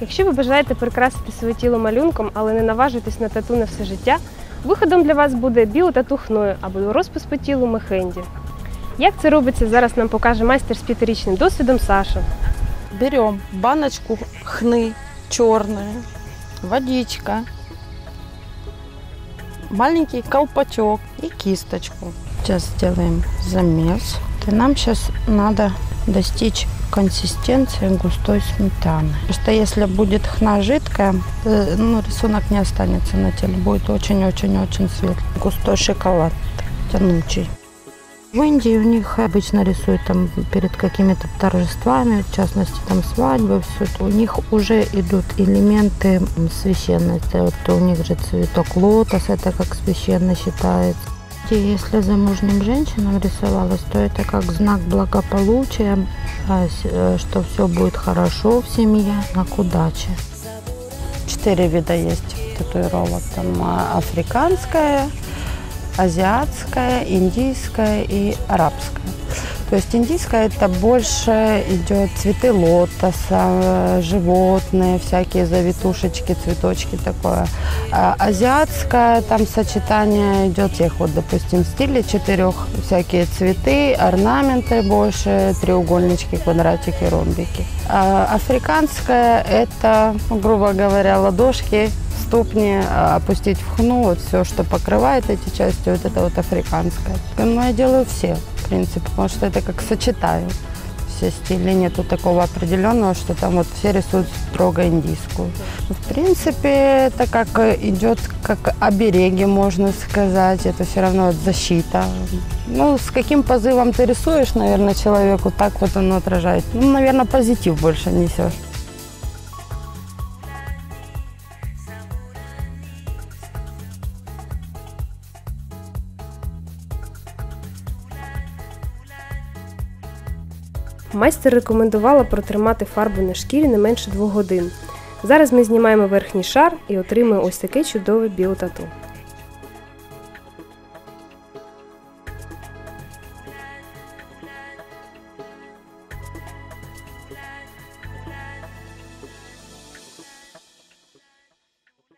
Якщо ви бажаєте прикрасити своє тіло малюнком, але не наважуєтесь на тату на все життя, виходом для вас буде біотату хною або розпис по тілу мехенді. Як це робиться, зараз нам покаже майстер з п'ятирічним досвідом Саша. Берем баночку хны черную, водичка, маленький колпачок и кисточку. Сейчас сделаем замес. И нам сейчас надо достичь консистенции густой сметаны. Потому что если будет хна жидкая, э, ну, рисунок не останется на теле. Будет очень-очень-очень светлый. Густой шоколад, тянучий. В Индии у них обычно рисуют там перед какими-то торжествами, в частности там свадьбы, все это. У них уже идут элементы священности. Вот у них же цветок лотос, это как священно считается. И Если замужним женщинам рисовалось, то это как знак благополучия, а, э, что все будет хорошо в семье, знак удачи. Четыре вида есть татуировок. Там а, африканская, азиатская, индийская и арабская. То есть индийская это больше идет цветы лотоса, животные, всякие завитушечки, цветочки такое. А азиатская там сочетание идет всех вот, допустим, стилей четырех, всякие цветы, орнаменты больше, треугольнички, квадратики, ромбики. А африканская это, грубо говоря, ладошки, ступни а, опустить в хну, вот все, что покрывает эти части, вот это вот африканское. Ну, я делаю все, принципе, потому что это как сочетаю все стили. Нету такого определенного, что там вот все рисуют строго индийскую. В принципе, это как э, идет как обереги, можно сказать. Это все равно защита. Ну, с каким позывом ты рисуешь, наверное, человеку, так вот оно отражает. Ну, наверное, позитив больше несешь. Майстер рекомендувала протримати фарбу на шкірі не менше двох годин. Зараз ми знімаємо верхній шар і отримуємо ось таке чудове біотату.